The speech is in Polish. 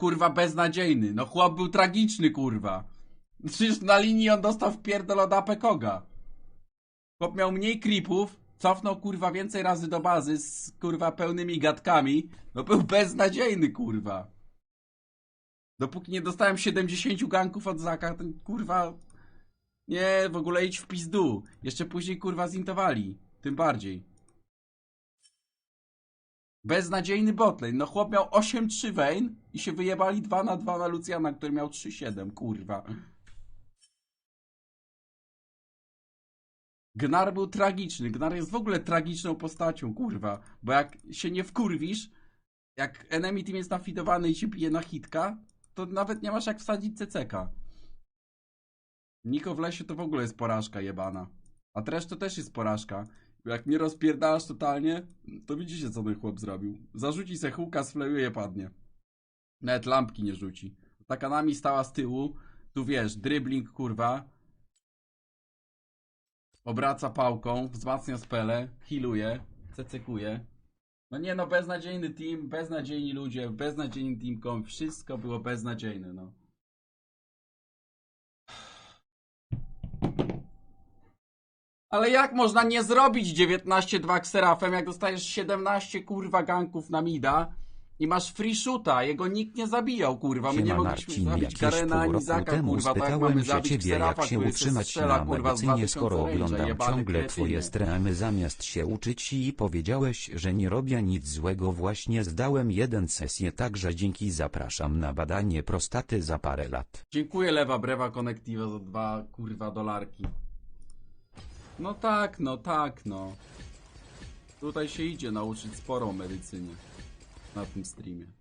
kurwa beznadziejny. No chłop był tragiczny, kurwa. Przecież na linii on dostał wpierdol od. Chłop miał mniej creepów, cofnął kurwa więcej razy do bazy z kurwa pełnymi gadkami. No był beznadziejny, kurwa. Dopóki nie dostałem 70 ganków od Zaka, to kurwa... Nie, w ogóle idź w pizdu. Jeszcze później kurwa zintowali. Tym bardziej. Beznadziejny botlane. No chłop miał 8-3 Vayne i się wyjebali 2 na 2 na Luciana, który miał 3-7, kurwa. Gnar był tragiczny. Gnar jest w ogóle tragiczną postacią, kurwa. Bo jak się nie wkurwisz, jak enemy team jest nafidowany i ci bije na hitka, to nawet nie masz jak wsadzić CCK. Niko w lesie to w ogóle jest porażka jebana. A Trash to też jest porażka. Jak nie rozpierdalasz totalnie, to widzicie co ten chłop zrobił. Zarzuci se huka, sflejuje, padnie. Nawet lampki nie rzuci. Taka nami stała z tyłu, tu wiesz, dribbling kurwa. Obraca pałką, wzmacnia spele, healuje, cecekuje. No nie no, beznadziejny team, beznadziejni ludzie, beznadziejny teamkom, wszystko było beznadziejne, no. Ale jak można nie zrobić 19-2 Xerafem, jak dostajesz 17 kurwa ganków na mida i masz free shoota, jego nikt nie zabijał kurwa, my nie Siema mogliśmy Marcin, zabić pół ani Zaka temu kurwa, tak jak mamy się zabić ciebie jak Xerafa, się który utrzymać strzela, na kurwa, z medycynie skoro 2000 range'a, oglądam jebany ciągle twoje kretynie. streamy zamiast się uczyć i powiedziałeś, że nie robię nic złego właśnie zdałem jeden sesję także dzięki zapraszam na badanie prostaty za parę lat. Dziękuję Lewa Brewa Connectiva za dwa kurwa dolarki. No tak, no tak, no. Tutaj się idzie nauczyć sporo o medycynie na tym streamie.